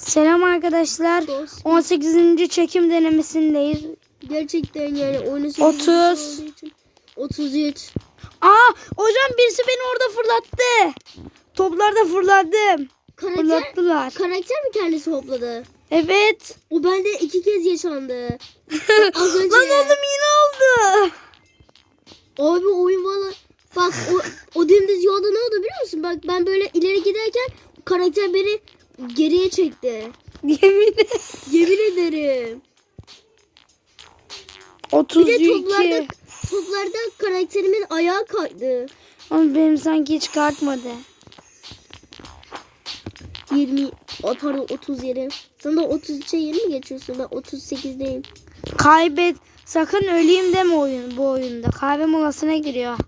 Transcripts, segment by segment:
Selam arkadaşlar. Dost. 18. çekim denemesindeyiz. Gerçekten yani oyunu 30. 33. Aa hocam birisi beni orada fırlattı. Toplarda fırladım. Karakter, Fırlattılar. karakter mi kendisi hopladı? Evet. O bende iki kez yaşandı. Az önce. Lan oğlum yine oldu. Abi oyun valla. Bak o, o dümdüz yolda ne oldu biliyor musun? Bak ben böyle ileri giderken karakter beni geriye çekti. Yemin ederim. Yemin ederim. Bir de 32. toplarda, toplarda karakterimin ayağı kaydı. Oğlum benim sanki hiç kalkmadı. 20 o, pardon 37. Sen de 33'e yeni mi geçiyorsun? Ben 38'deyim. Kaybet. Sakın öleyim deme oyun bu oyunda. Kahve molasına giriyor.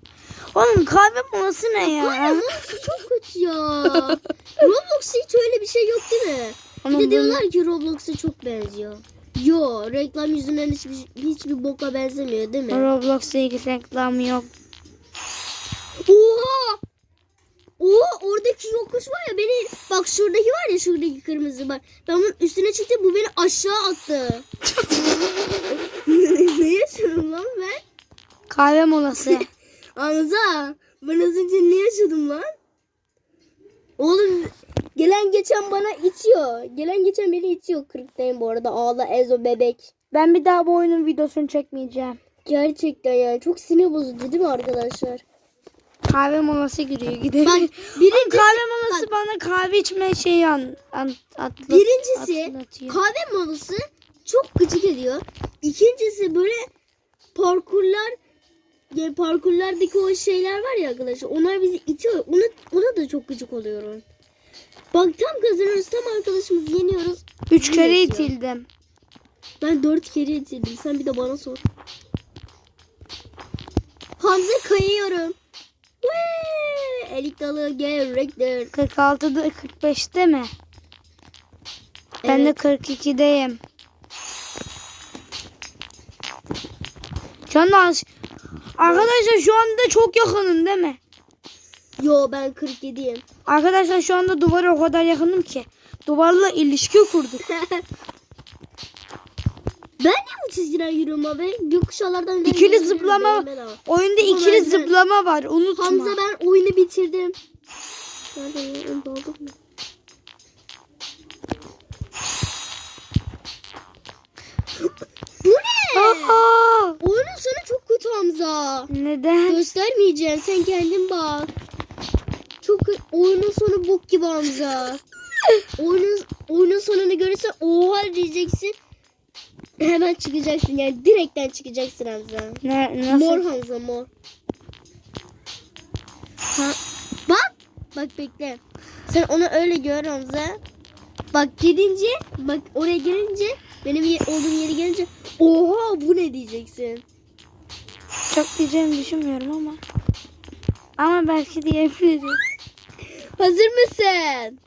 Oğlum kahve molası ne ya? Roblox çok kötü ya. Roblox'ta hiç öyle bir şey yok değil mi? Bir Oğlum de diyorlar ki Roblox'a çok benziyor. Yo reklam yüzünden hiçbir, hiçbir boka benzemiyor değil mi? Roblox'ta ilk reklam yok. Oha! Oha oradaki yokuş var ya beni bak şuradaki var ya şuradaki kırmızı bak ben bunun üstüne çıktım bu beni aşağı attı. ne yaşadım lan ben? Kahve molası. Anza ben az önce ne yaşadım lan? Oğlum gelen geçen bana itiyor. Gelen geçen beni itiyor. Kırıktayım bu arada. Ağla Ezo bebek. ben bir daha bu oyunun videosunu çekmeyeceğim. Gerçekten yani çok sinir bozucu değil mi arkadaşlar? Kahve molası giriyor gidelim. Bak birincisi, kahve molası bana kahve içme şeyi an, an atlat, birincisi atlatıyor. kahve molası çok gıcık ediyor. İkincisi böyle parkurlar yani parkurlardaki o şeyler var ya arkadaşlar onlar bizi itiyor. Ona, ona da çok gıcık oluyorum. Bak tam kazanıyoruz tam arkadaşımızı yeniyoruz. Üç kere Yine itildim. Ben dört kere itildim. Sen bir de bana sor. Hamza kayıyorum. Wee! Elik dalı gerektir. 46'da 45'te mi? Ben de Evet. 42'deyim. Şu anda az- Arkadaşlar şu anda çok yakınım değil mi? Yo ben 47'yim. Arkadaşlar şu anda duvara o kadar yakınım ki. Duvarla ilişki kurduk. ben niye bu çizgiden yürüyorum abi? Gökkuşalardan İkili zıplama oyunda Ama ikili ben- zıplama var. Unutma. Hamza ben oyunu bitirdim. Nerede ya? Aldım mı? Bu ne? Aa, Oyunun sonu çok kötü Hamza. Neden? Göstermeyeceğim. Sen kendin bak. Çok oyunun sonu bok gibi Hamza. oyunun oyunun sonunu görürsen oha diyeceksin. Hemen çıkacaksın yani direkten çıkacaksın Hamza. Ne, nasıl? Mor Hamza mor. Ha, bak. Bak bekle. Sen onu öyle gör Hamza. Bak gidince bak oraya gelince benim olduğum yere gelince oha bu ne diyeceksin. Çok diyeceğimi düşünmüyorum ama. Ama belki diyebilirim. Hazır mısın?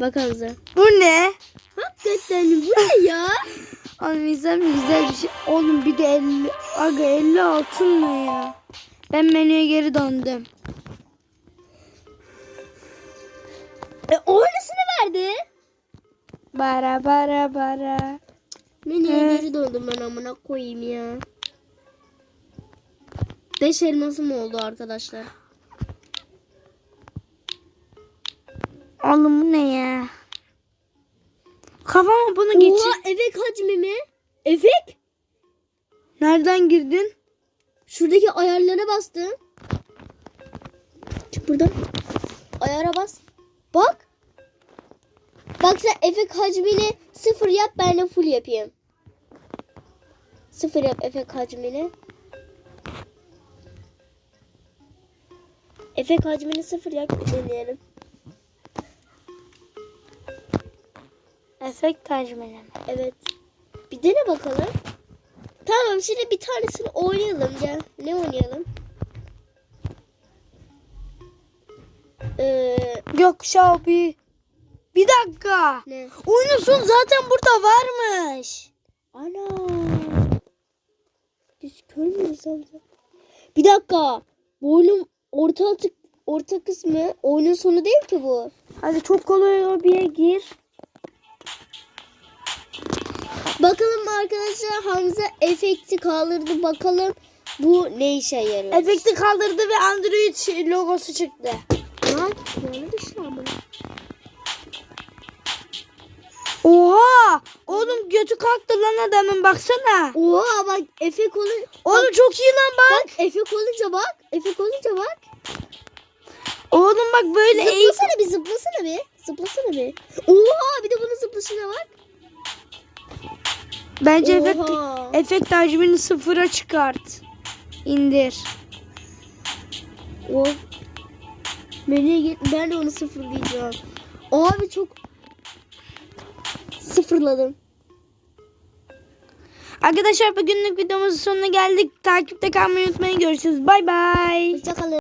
Bak Hamza. Bu ne? Hakikaten bu ne ya? Oğlum mi güzel bir şey. Oğlum bir de 50. Aga 50 altın ne ya? Ben menüye geri döndüm. e oynasını verdi. Bara bara bara. Menüye He. geri döndüm ben amına koyayım ya. Beş elmasım oldu arkadaşlar. Oğlum bu ne ya? Kafama bunu geçir. Oha efek hacmi mi? Efek? Nereden girdin? Şuradaki ayarlara bastım. Çık buradan. Ayara bas. Bak. Bak sen efekt hacmini sıfır yap ben de full yapayım. Sıfır yap efekt hacmini. Efekt hacmini sıfır yap deneyelim. Efekt tacmini. Evet. Bir dene bakalım. Tamam şimdi bir tanesini oynayalım gel. Ne oynayalım? Ee, Yok Şabi. Bir dakika. ne? Oyunun sonu zaten burada varmış. Ana. Biz görmüyoruz amca. Bir dakika. Bu oyunun orta atık orta kısmı oyunun sonu değil ki bu. Hadi çok kolay lobiye gir. Bakalım arkadaşlar Hamza efekti kaldırdı. Bakalım bu ne işe yarıyor? Efekti kaldırdı ve Android logosu çıktı. Lan böyle düştü. Oha! Oğlum götü kalktı lan adamın baksana. Oha bak efekt olunca Oğlum çok iyi lan bak. bak efekt olunca bak efekt olunca bak. Oğlum bak böyle. Zıplasana bir zıplasana bir. Zıplasana bir. Oha bir de bunun zıplaşına bak. Bence efekt, Oha. efekt hacmini sıfıra çıkart. İndir. O. Menüye git. Ben de onu sıfırlayacağım. Abi çok sıfırladım. Arkadaşlar bugünlük videomuzun sonuna geldik. Takipte kalmayı unutmayın. Görüşürüz. Bay bay. Hoşçakalın.